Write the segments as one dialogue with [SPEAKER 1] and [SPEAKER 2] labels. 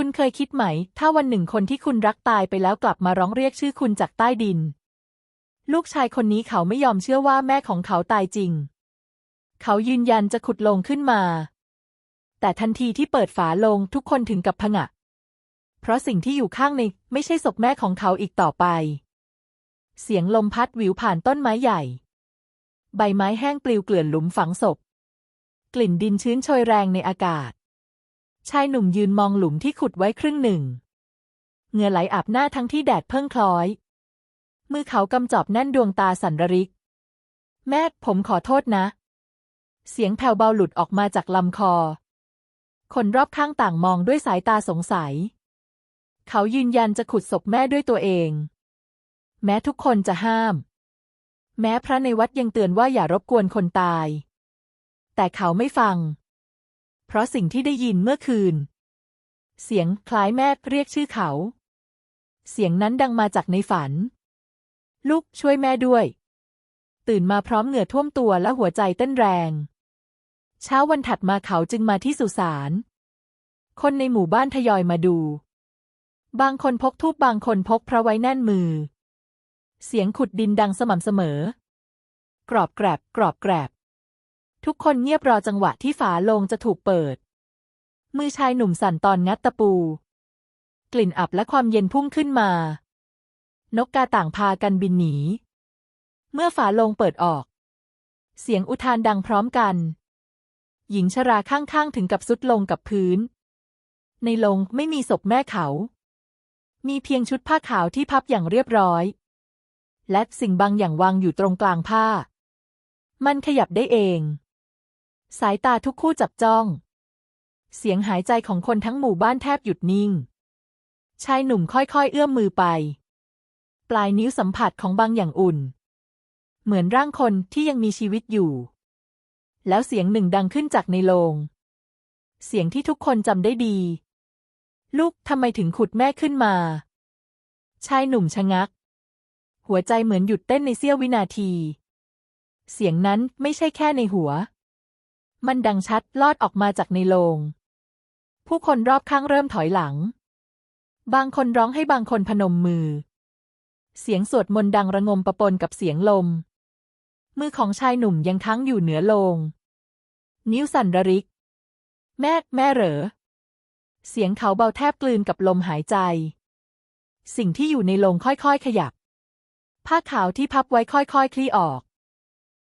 [SPEAKER 1] คุณเคยคิดไหม ถ้าวันหนึ่งคนที่คุณรักตายไปแล้วกลับมาร้องเรียกชื่อคุณจากใต้ดิน ลูกชายคนนี้เขาไม่ยอมเชื่อว่าแม่ของเขาตายจริง เขายืนยันจะขุดลงขึ้นมา แต่ทันทีที่เปิดฝาลงทุกคนถึงกับผงะ เพราะสิ่งที่อยู่ข้างในไม่ใช่ศพแม่ของเขาอีกต่อไป เสียงลมพัดวิวผ่านต้นไม้ใหญ่ ใบไม้แห้งปลิวเกลื่อนหลุมฝังศพ กลิ่นดินชื้นโชยแรงในอากาศ ชายหนุ่มยืนมองหลุมที่ขุดไว้ครึ่งหนึ่ง เหงื่อไหลอาบหน้าทั้งที่แดดเพิ่งคล้อย มือเขากำจอบแน่นดวงตาสั่นระริก แม่ผมขอโทษนะ เสียงแผ่วเบาหลุดออกมาจากลำคอ คนรอบข้างต่างมองด้วยสายตาสงสัย เขายืนยันจะขุดศพแม่ด้วยตัวเอง แม้ทุกคนจะห้าม แม้พระในวัดยังเตือนว่าอย่ารบกวนคนตาย แต่เขาไม่ฟัง เพราะสิ่งที่ได้ยินเมื่อคืน เสียงคล้ายแม่เรียกชื่อเขา เสียงนั้นดังมาจากในฝัน ลูกช่วยแม่ด้วย ตื่นมาพร้อมเหงื่อท่วมตัวและหัวใจเต้นแรง เช้าวันถัดมาเขาจึงมาที่สุสานคนในหมู่บ้านทยอยมาดู บางคนพกทูบบางคนพกพระไว้แน่นมือ เสียงขุดดินดังสม่ำเสมอ กรอบแกรบกรอบแกรบ ทุกคนเงียบรอจังหวะที่ฝาโลงจะถูกเปิด มือชายหนุ่มสั่นตอนงัดตะปู กลิ่นอับและความเย็นพุ่งขึ้นมา นกกาต่างพากันบินหนี เมื่อฝาโลงเปิดออก เสียงอุทานดังพร้อมกัน หญิงชราข้างๆถึงกับสุดลงกับพื้น ในลงไม่มีศพแม่เขา มีเพียงชุดผ้าขาวที่พับอย่างเรียบร้อย และสิ่งบางอย่างวางอยู่ตรงกลางผ้ามันขยับได้เอง สายตาทุกคู่จับจ้อง เสียงหายใจของคนทั้งหมู่บ้านแทบหยุดนิ่ง ชายหนุ่มค่อยๆ เอื้อมมือไป ปลายนิ้วสัมผัสของบางอย่างอุ่น เหมือนร่างคนที่ยังมีชีวิตอยู่ แล้วเสียงหนึ่งดังขึ้นจากในโลง เสียงที่ทุกคนจำได้ดี ลูกทำไมถึงขุดแม่ขึ้นมา ชายหนุ่มชะงัก หัวใจเหมือนหยุดเต้นในเสี้ยววินาที เสียงนั้นไม่ใช่แค่ในหัว มันดังชัดลอดออกมาจากในโลง ผู้คนรอบข้างเริ่มถอยหลัง บางคนร้องให้บางคนพนมมือ เสียงสวดมนต์ดังระงมประปนกับเสียงลม มือของชายหนุ่มยังค้างอยู่เหนือโลง นิ้วสั่นระริก แม่ แม่เหรอ เสียงเขาเบาแทบกลืนกับลมหายใจ สิ่งที่อยู่ในโลงค่อยๆ ขยับ ผ้าขาวที่พับไว้ค่อยๆ คลี่ออก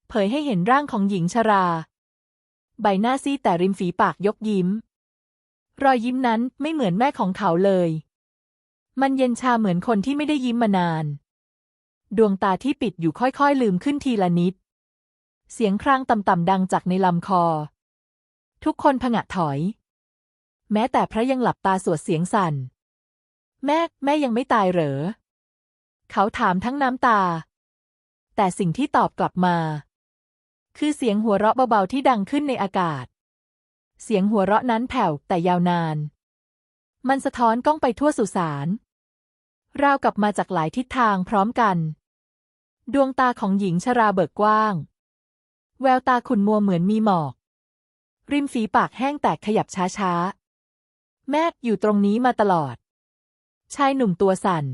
[SPEAKER 1] เผยให้เห็นร่างของหญิงชรา ใบหน้าซีดแต่ริมฝีปากยกยิ้ม รอยยิ้มนั้นไม่เหมือนแม่ของเขาเลย มันเย็นชาเหมือนคนที่ไม่ได้ยิ้มมานาน ดวงตาที่ปิดอยู่ค่อยๆลืมขึ้นทีละนิด เสียงครางต่ำๆดังจากในลำคอ ทุกคนผงะถอย แม้แต่พระยังหลับตาสวดเสียงสั่น แม่แม่ยังไม่ตายเหรอ เขาถามทั้งน้ำตา แต่สิ่งที่ตอบกลับมา คือเสียงหัวเราะเบาๆที่ดังขึ้นในอากาศ เสียงหัวเราะนั้นแผ่วแต่ยาวนาน มันสะท้อนก้องไปทั่วสุสานราวกับมาจากหลายทิศทางพร้อมกัน ดวงตาของหญิงชราเบิกกว้าง แววตาขุ่นมัวเหมือนมีหมอก ริมฝีปากแห้งแตกขยับช้าๆ แม่อยู่ตรงนี้มาตลอด ชายหนุ่มตัวสั่น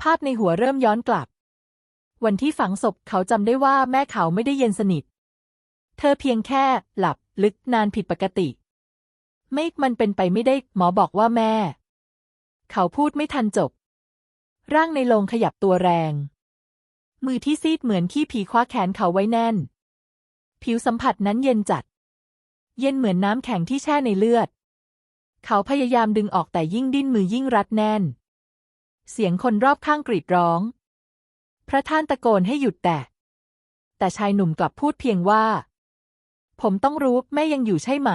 [SPEAKER 1] ภาพในหัวเริ่มย้อนกลับ วันที่ฝังศพเขาจำได้ว่าแม่เขาไม่ได้เย็นสนิท เธอเพียงแค่หลับลึกนานผิดปกติ ไม่มันเป็นไปไม่ได้หมอบอกว่าแม่ เขาพูดไม่ทันจบ ร่างในโลงขยับตัวแรง มือที่ซีดเหมือนขี้ผีคว้าแขนเขาไว้แน่น ผิวสัมผัสนั้นเย็นจัด เย็นเหมือนน้ำแข็งที่แช่ในเลือด เขาพยายามดึงออกแต่ยิ่งดิ้นมือยิ่งรัดแน่น เสียงคนรอบข้างกรีดร้อง พระท่านตะโกนให้หยุดแต่ แต่ชายหนุ่มกลับพูดเพียงว่า ผมต้องรู้แม่ยังอยู่ใช่ไหม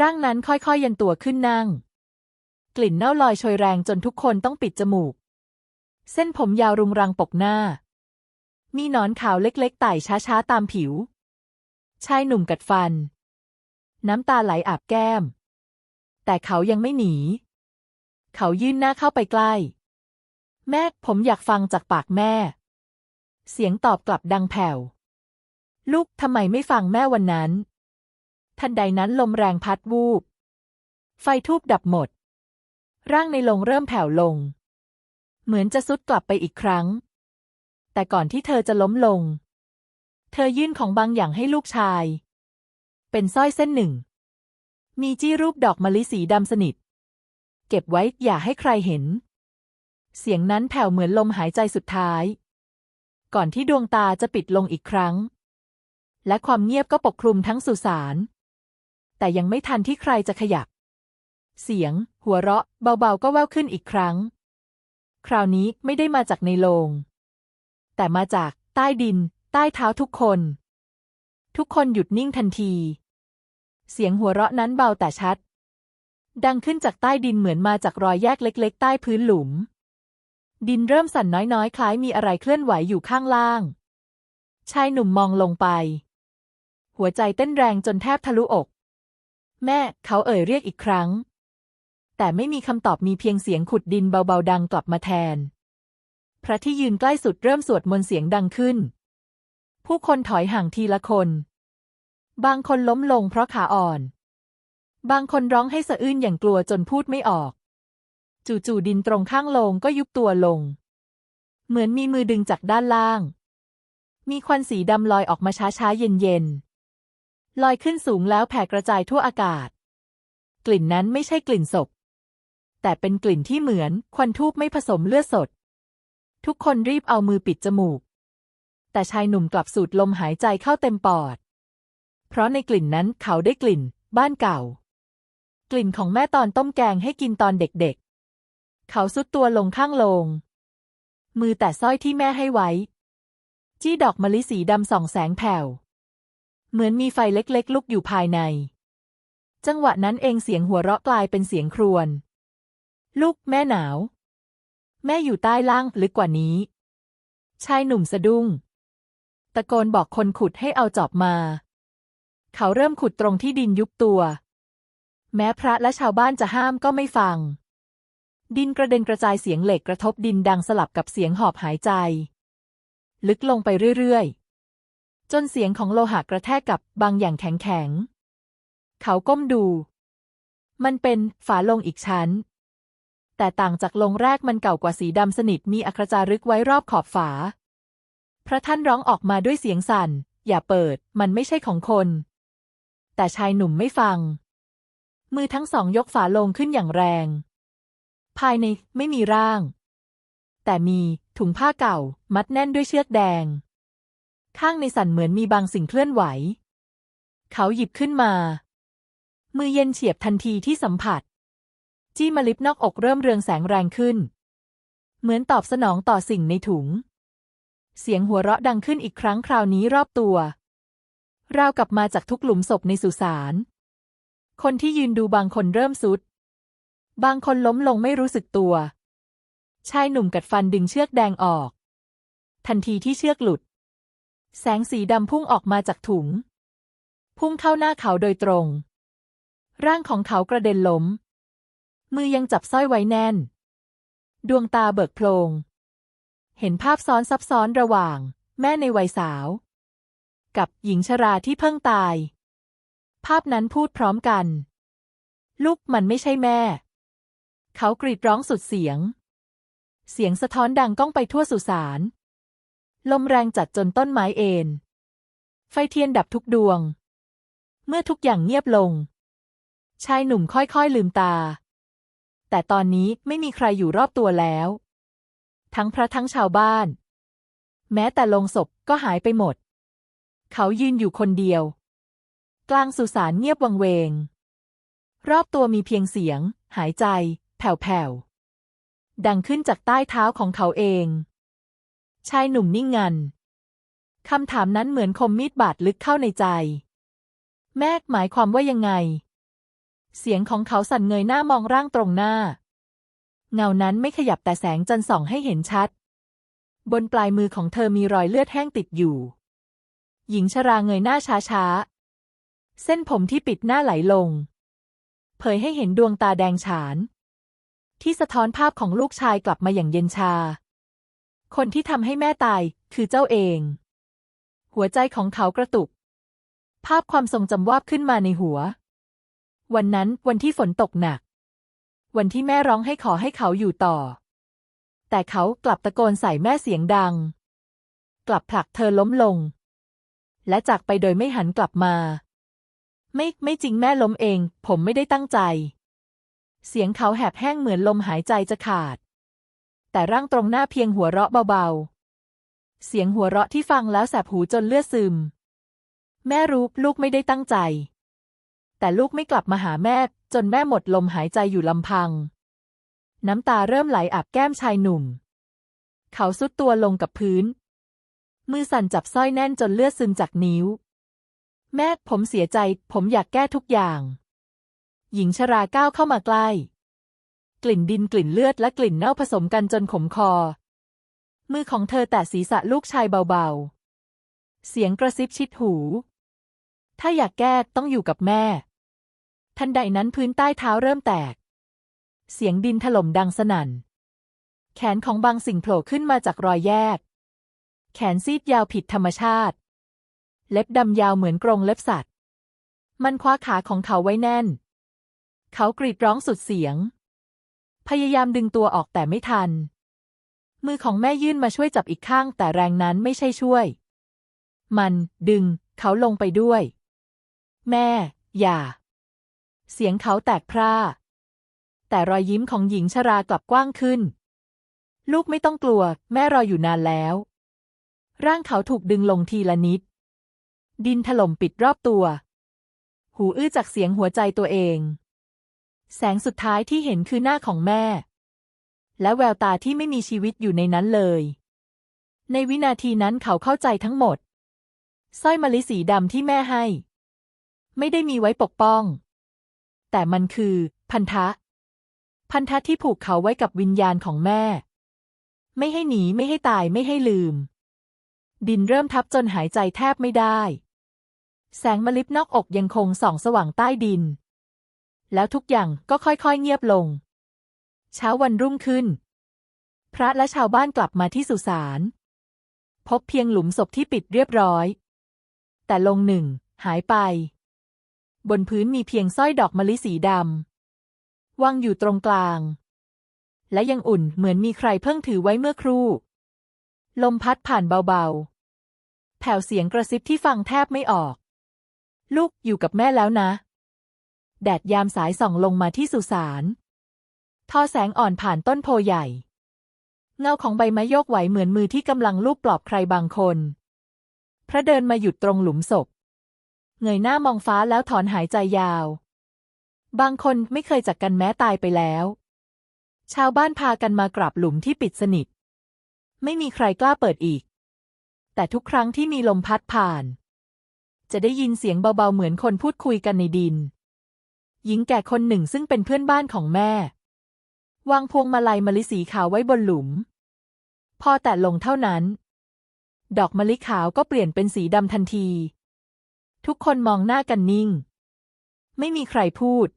[SPEAKER 1] ร่างนั้นค่อยๆยันตัวขึ้นนั่ง กลิ่นเน่าลอยโชยแรงจนทุกคนต้องปิดจมูก เส้นผมยาวรุงรังปกหน้า มีหนอนขาวเล็กๆไต่ช้าๆตามผิว ชายหนุ่มกัดฟัน น้ำตาไหลอาบแก้ม แต่เขายังไม่หนี เขายื่นหน้าเข้าไปใกล้ แม่ ผมอยากฟังจากปากแม่ เสียงตอบกลับดังแผ่ว ลูกทำไมไม่ฟังแม่วันนั้น ทันใดนั้นลมแรงพัดวูบ ไฟทูบดับหมด ร่างในโรงเริ่มแผ่วลง เหมือนจะซุดกลับไปอีกครั้ง แต่ก่อนที่เธอจะล้มลง เธอยื่นของบางอย่างให้ลูกชาย เป็นสร้อยเส้นหนึ่ง มีจี้รูปดอกมะลิสีดำสนิท เก็บไว้อย่าให้ใครเห็น เสียงนั้นแผ่วเหมือนลมหายใจสุดท้าย ก่อนที่ดวงตาจะปิดลงอีกครั้ง และความเงียบก็ปกคลุมทั้งสุสาน แต่ยังไม่ทันที่ใครจะขยับ เสียง หัวเราะ เบาๆ ก็แว่วขึ้นอีกครั้ง คราวนี้ไม่ได้มาจากในโลง แต่มาจากใต้ดิน ใต้เท้าทุกคน ทุกคนหยุดนิ่งทันที เสียงหัวเราะนั้นเบาแต่ชัด ดังขึ้นจากใต้ดินเหมือนมาจากรอยแยกเล็ก ๆ ใต้พื้นหลุม ดินเริ่มสั่นน้อยๆ คล้ายมีอะไรเคลื่อนไหวอยู่ข้างล่าง ชายหนุ่มมองลงไป หัวใจเต้นแรงจนแทบทะลุอก แม่ เขาเอ่ยเรียกอีกครั้ง แต่ไม่มีคำตอบมีเพียงเสียงขุดดินเบาๆดังกลับมาแทน พระที่ยืนใกล้สุดเริ่มสวดมนต์เสียงดังขึ้น ผู้คนถอยห่างทีละคน บางคนล้มลงเพราะขาอ่อน บางคนร้องให้สะอื้นอย่างกลัวจนพูดไม่ออก จู่ๆดินตรงข้างโลงก็ยุบตัวลง เหมือนมีมือดึงจากด้านล่าง มีควันสีดำลอยออกมาช้าๆเย็นๆลอยขึ้นสูงแล้วแผ่กระจายทั่วอากาศ กลิ่นนั้นไม่ใช่กลิ่นศพ แต่เป็นกลิ่นที่เหมือนควันทูบไม่ผสมเลือดสด ทุกคนรีบเอามือปิดจมูก แต่ชายหนุ่มกลับสูดลมหายใจเข้าเต็มปอด เพราะในกลิ่นนั้นเขาได้กลิ่น บ้านเก่า กลิ่นของแม่ตอนต้มแกงให้กินตอนเด็กๆ เขาซุดตัวลงข้างโลง มือแต่สร้อยที่แม่ให้ไว้ จี้ดอกมะลิสีดำส่องแสงแผ่ว เหมือนมีไฟเล็กๆ ลุกอยู่ภายใน จังหวะนั้นเองเสียงหัวเราะกลายเป็นเสียงครวญ ลูกแม่หนาว แม่อยู่ใต้ล่างลึกกว่านี้ ชายหนุ่มสะดุ้ง ตะโกนบอกคนขุดให้เอาจอบมา เขาเริ่มขุดตรงที่ดินยุบตัว แม้พระและชาวบ้านจะห้ามก็ไม่ฟัง ดินกระเด็นกระจายเสียงเหล็กกระทบดินดังสลับกับเสียงหอบหายใจ ลึกลงไปเรื่อยๆ จนเสียงของโลหะกระแทกกับบางอย่างแข็งๆ เขาก้มดู มันเป็นฝาลงอีกชั้น แต่ต่างจากลงแรกมันเก่ากว่าสีดำสนิทมีอัครจารึกไว้รอบขอบฝา พระท่านร้องออกมาด้วยเสียงสั่น อย่าเปิด มันไม่ใช่ของคน แต่ชายหนุ่มไม่ฟัง มือทั้งสองยกฝาลงขึ้นอย่างแรง ภายในไม่มีร่าง แต่มีถุงผ้าเก่ามัดแน่นด้วยเชือกแดง ข้างในสันเหมือนมีบางสิ่งเคลื่อนไหว เขาหยิบขึ้นมา มือเย็นเฉียบทันทีที่สัมผัส จี้มาลิบนอกอกเริ่มเรืองแสงแรงขึ้น เหมือนตอบสนองต่อสิ่งในถุง เสียงหัวเราะดังขึ้นอีกครั้งคราวนี้รอบตัวราวกลับมาจากทุกหลุมศพในสุสาน คนที่ยืนดูบางคนเริ่มสุด บางคนล้มลงไม่รู้สึกตัว ชายหนุ่มกัดฟันดึงเชือกแดงออก ทันทีที่เชือกหลุด แสงสีดำพุ่งออกมาจากถุง พุ่งเข้าหน้าเขาโดยตรง ร่างของเขากระเด็นล้ม มือยังจับสร้อยไว้แน่น ดวงตาเบิกโพลง เห็นภาพซ้อนซับซ้อนระหว่าง แม่ในวัยสาว กับหญิงชราที่เพิ่งตาย ภาพนั้นพูดพร้อมกัน ลูกมันไม่ใช่แม่ เขากรีดร้องสุดเสียง เสียงสะท้อนดังก้องไปทั่วสุสาน ลมแรงจัดจนต้นไม้เอ็น ไฟเทียนดับทุกดวง เมื่อทุกอย่างเงียบลง ชายหนุ่มค่อยๆลืมตา แต่ตอนนี้ไม่มีใครอยู่รอบตัวแล้ว ทั้งพระทั้งชาวบ้าน แม้แต่ลงศพก็หายไปหมด เขายืนอยู่คนเดียว กลางสุสานเงียบวังเวง รอบตัวมีเพียงเสียง หายใจ แผ่วๆ ดังขึ้นจากใต้เท้าของเขาเอง ชายหนุ่มนิ่งงัน คำถามนั้นเหมือนคมมีดบาดลึกเข้าในใจ แม่หมายความว่ายังไง เสียงของเขาสั่นเงยหน้ามองร่างตรงหน้า เงานั้นไม่ขยับแต่แสงจันทร์ส่องให้เห็นชัด บนปลายมือของเธอมีรอยเลือดแห้งติดอยู่ หญิงชราเงยหน้าช้าๆ เส้นผมที่ปิดหน้าไหลลง เผยให้เห็นดวงตาแดงฉาน ที่สะท้อนภาพของลูกชายกลับมาอย่างเย็นชา คนที่ทำให้แม่ตายคือเจ้าเอง หัวใจของเขากระตุก ภาพความทรงจำวาบขึ้นมาในหัว วันนั้นวันที่ฝนตกหนัก วันที่แม่ร้องให้ขอให้เขาอยู่ต่อ แต่เขากลับตะโกนใส่แม่เสียงดัง กลับผลักเธอล้มลง และจากไปโดยไม่หันกลับมา ไม่ไม่จริงแม่ล้มเอง ผมไม่ได้ตั้งใจ เสียงเขาแหบแห้งเหมือนลมหายใจจะขาด แต่ร่างตรงหน้าเพียงหัวเราะเบาๆ เสียงหัวเราะที่ฟังแล้วแสบหูจนเลือดซึม แม่รู้ลูกไม่ได้ตั้งใจ แต่ลูกไม่กลับมาหาแม่ จนแม่หมดลมหายใจอยู่ลำพัง น้ำตาเริ่มไหลอาบแก้มชายหนุ่ม เขาสุดตัวลงกับพื้น มือสั่นจับสร้อยแน่นจนเลือดซึมจากนิ้ว แม่ผมเสียใจ ผมอยากแก้ทุกอย่าง หญิงชราก้าวเข้ามาใกล้ กลิ่นดินกลิ่นเลือดและกลิ่นเน่าผสมกันจนขมคอ มือของเธอแตะศีรษะลูกชายเบาๆ เสียงกระซิบชิดหู ถ้าอยากแก้ต้องอยู่กับแม่ ทันใดนั้นพื้นใต้เท้าเริ่มแตก เสียงดินถล่มดังสนั่น แขนของบางสิ่งโผล่ขึ้นมาจากรอยแยก แขนซีดยาวผิดธรรมชาติ เล็บดำยาวเหมือนกรงเล็บสัตว์ มันคว้าขาของเขาไว้แน่น เขากรีดร้องสุดเสียง พยายามดึงตัวออกแต่ไม่ทัน มือของแม่ยื่นมาช่วยจับอีกข้าง แต่แรงนั้นไม่ใช่ช่วย มันดึง เขาลงไปด้วย แม่ อย่า เสียงเขาแตกพร่า แต่รอยยิ้มของหญิงชรากลับกว้างขึ้น ลูกไม่ต้องกลัว แม่รออยู่นานแล้ว ร่างเขาถูกดึงลงทีละนิด ดินถล่มปิดรอบตัว หูอื้อจากเสียงหัวใจตัวเอง แสงสุดท้ายที่เห็นคือหน้าของแม่ และแววตาที่ไม่มีชีวิตอยู่ในนั้นเลย ในวินาทีนั้นเขาเข้าใจทั้งหมดสร้อยมะลิสีดำที่แม่ให้ ไม่ได้มีไว้ปกป้อง แต่มันคือ พันธะ พันธะที่ผูกเขาไว้กับวิญญาณของแม่ ไม่ให้หนีไม่ให้ตายไม่ให้ลืม ดินเริ่มทับจนหายใจแทบไม่ได้ แสงมะลิบนอกอกยังคงส่องสว่างใต้ดิน แล้วทุกอย่างก็ค่อยๆเงียบลง เช้าวันรุ่งขึ้น พระและชาวบ้านกลับมาที่สุสานพบเพียงหลุมศพที่ปิดเรียบร้อย แต่ลงหนึ่งหายไป บนพื้นมีเพียงสร้อยดอกมะลิสีดำวางอยู่ตรงกลาง และยังอุ่นเหมือนมีใครเพิ่งถือไว้เมื่อครู่ ลมพัดผ่านเบาๆ แผ่วเสียงกระซิบที่ฟังแทบไม่ออก ลูกอยู่กับแม่แล้วนะ แดดยามสายส่องลงมาที่สุสาน ทอแสงอ่อนผ่านต้นโพใหญ่ เงาของใบไม้โยกไหวเหมือนมือที่กำลังลูบปลอบใครบางคน พระเดินมาหยุดตรงหลุมศพ เงยหน้ามองฟ้าแล้วถอนหายใจยาว บางคนไม่เคยจากกันแม้ตายไปแล้ว ชาวบ้านพากันมากราบหลุมที่ปิดสนิท ไม่มีใครกล้าเปิดอีก แต่ทุกครั้งที่มีลมพัดผ่าน จะได้ยินเสียงเบาๆเหมือนคนพูดคุยกันในดิน หญิงแก่คนหนึ่งซึ่งเป็นเพื่อนบ้านของแม่ วางพวงมาลัยมะลิสีขาวไว้บนหลุม พอแต่ลงเท่านั้น ดอกมะลิขาวก็เปลี่ยนเป็นสีดำทันที ทุกคนมองหน้ากันนิ่ง ไม่มีใครพูด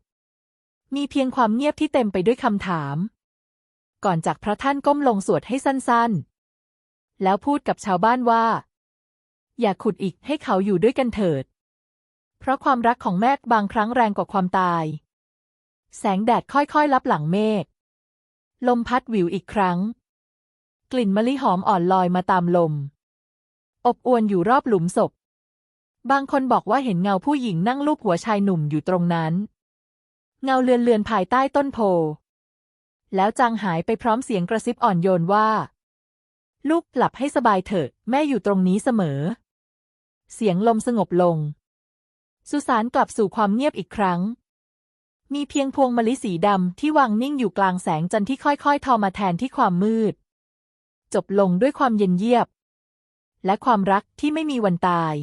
[SPEAKER 1] มีเพียงความเงียบที่เต็มไปด้วยคำถาม ก่อนจากพระท่านก้มลงสวดให้สั้นๆ แล้วพูดกับชาวบ้านว่า อย่าขุดอีกให้เขาอยู่ด้วยกันเถิด เพราะความรักของแม่บางครั้งแรงกว่าความตาย แสงแดดค่อยๆลับหลังเมฆ ลมพัดวิวอีกครั้ง กลิ่นมะลิหอมอ่อนลอยมาตามลม อบอวนอยู่รอบหลุมศพ บางคนบอกว่าเห็นเงาผู้หญิงนั่งลูบหัวชายหนุ่มอยู่ตรงนั้น เงาเลือนเลือนภายใต้ต้นโพ แล้วจางหายไปพร้อมเสียงกระซิบอ่อนโยนว่า ลูกหลับให้สบายเถอะ แม่อยู่ตรงนี้เสมอ เสียงลมสงบลง สุสานกลับสู่ความเงียบอีกครั้ง มีเพียงพวงมะลิสีดำที่วางนิ่งอยู่กลางแสงจันทร์ที่ค่อยๆ ทอมาแทนที่ความมืด จบลงด้วยความเย็นเยียบ และความรักที่ไม่มีวันตาย